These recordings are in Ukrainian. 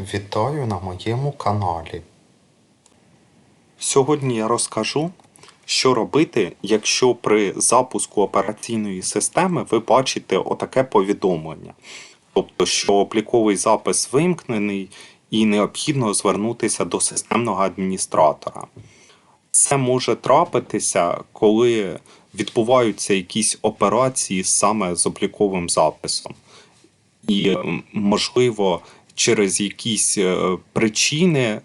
Вітаю на моєму каналі. Сьогодні я розкажу, що робити, якщо при запуску операційної системи ви бачите отаке повідомлення. Тобто, що обліковий запис вимкнений і необхідно звернутися до системного адміністратора. Це може трапитися, коли відбуваються якісь операції саме з обліковим записом. І, можливо, через якісь е, причини е,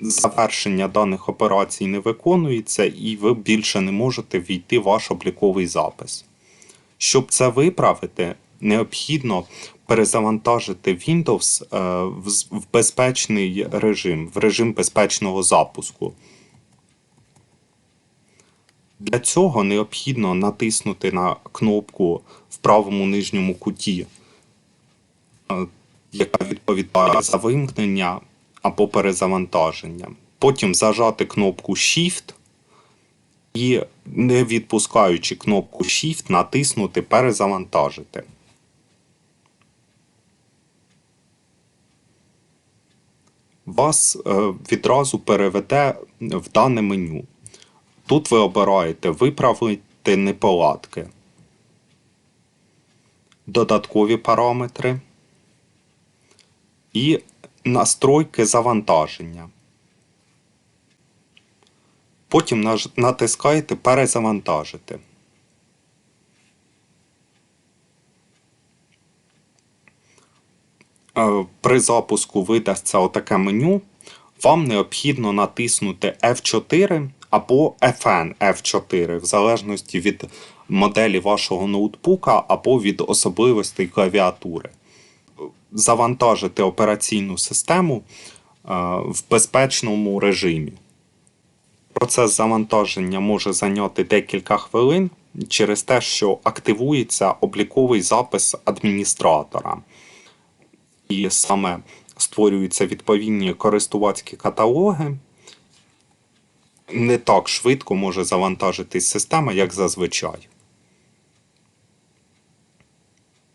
завершення даних операцій не виконується, і ви більше не можете війти в ваш обліковий запис. Щоб це виправити, необхідно перезавантажити Windows е, в безпечний режим, в режим безпечного запуску. Для цього необхідно натиснути на кнопку в правому нижньому куті, яка відповідає за вимкнення або перезавантаження. Потім зажати кнопку Shift і, не відпускаючи кнопку Shift, натиснути Перезавантажити. Вас е, відразу переведе в дане меню. Тут ви обираєте виправити неполадки, додаткові параметри і настройки завантаження. Потім натискаєте Перезавантажити. Е, При запуску видасться отаке меню. Вам необхідно натиснути F4 або FN F4, в залежності від моделі вашого ноутбука або від особливостей клавіатури. Завантажити операційну систему е, в безпечному режимі. Процес завантаження може зайняти декілька хвилин через те, що активується обліковий запис адміністратора. І саме створюються відповідні користувацькі каталоги. Не так швидко може завантажитись система, як зазвичай.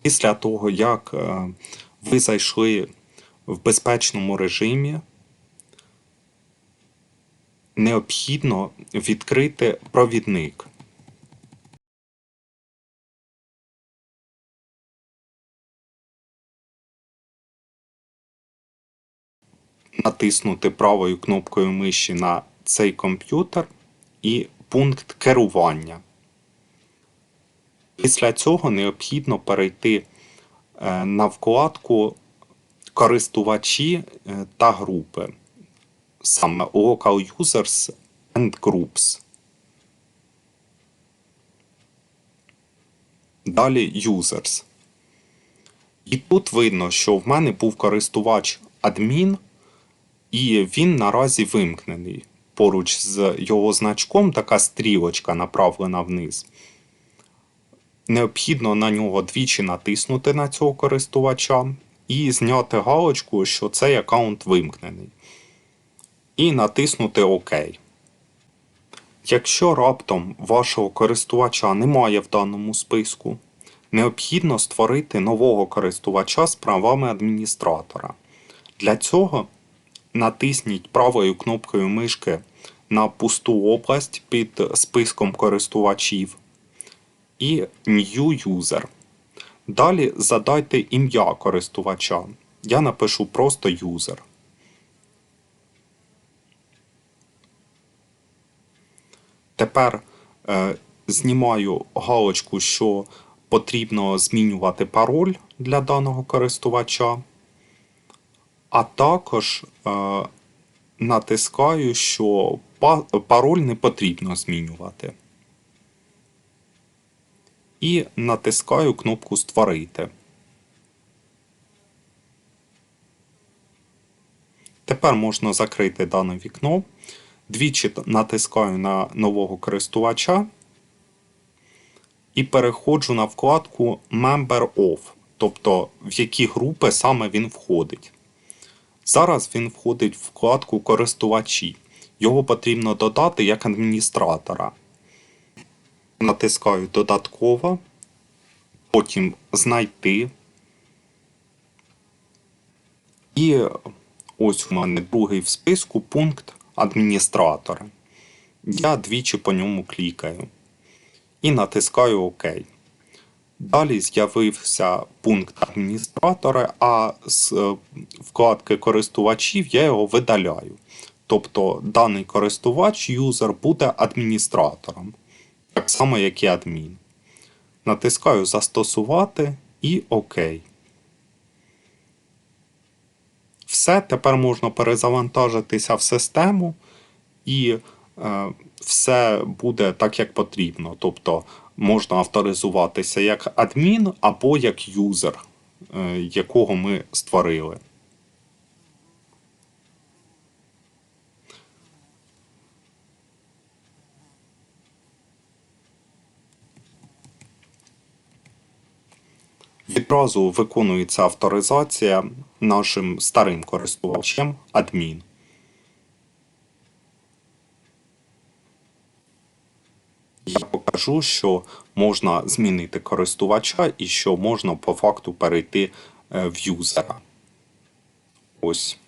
Після того, як е, ви зайшли в безпечному режимі, необхідно відкрити провідник. Натиснути правою кнопкою миші на цей комп'ютер і пункт керування. Після цього необхідно перейти на вкладку користувачі е, та групи, саме Local Users and Groups. Далі Users. І тут видно, що в мене був користувач адмін, і він наразі вимкнений. Поруч з його значком така стрілочка направлена вниз. Необхідно на нього двічі натиснути на цього користувача і зняти галочку, що цей аккаунт вимкнений. І натиснути ОК. Якщо раптом вашого користувача немає в даному списку, необхідно створити нового користувача з правами адміністратора. Для цього натисніть правою кнопкою мишки на пусту область під списком користувачів і New User. Далі задайте ім'я користувача. Я напишу просто User. Тепер е, знімаю галочку, що потрібно змінювати пароль для даного користувача. А також е, натискаю, що пароль не потрібно змінювати. І натискаю кнопку Створити. Тепер можна закрити дане вікно. Двічі натискаю на нового користувача і переходжу на вкладку Member of, тобто в які групи саме він входить. Зараз він входить в вкладку користувачі. Його потрібно додати як адміністратора. Натискаю додатково, потім знайти. І ось у мене другий в списку пункт адміністратора. Я двічі по ньому клікаю і натискаю ОК. Далі з'явився пункт адміністратора, а з вкладки користувачів я його видаляю. Тобто даний користувач, юзер, буде адміністратором, так само, як і адмін. Натискаю Застосувати і ОК. Все, тепер можна перезавантажитися в систему і е, все буде так, як потрібно. Тобто можна авторизуватися як адмін або як юзер, е, якого ми створили. Відразу виконується авторизація нашим старим користувачем адмін. Я покажу, що можна змінити користувача і що можна по факту перейти е, в юзера. Ось.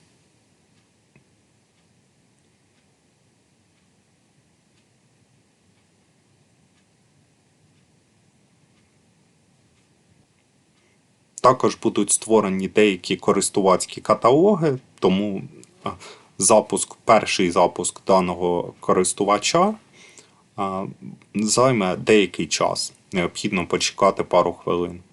Також будуть створені деякі користувацькі каталоги, тому запуск, перший запуск даного користувача займе деякий час. Необхідно почекати пару хвилин.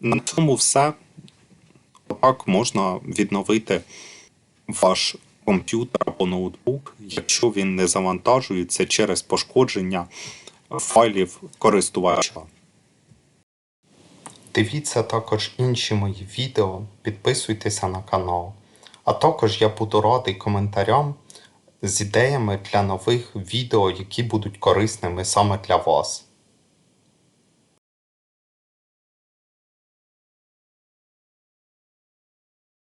На цьому все. Так можна відновити ваш комп'ютер або ноутбук, якщо він не завантажується через пошкодження файлів користувача. Дивіться також інші мої відео, підписуйтеся на канал. А також я буду радий коментарям з ідеями для нових відео, які будуть корисними саме для вас.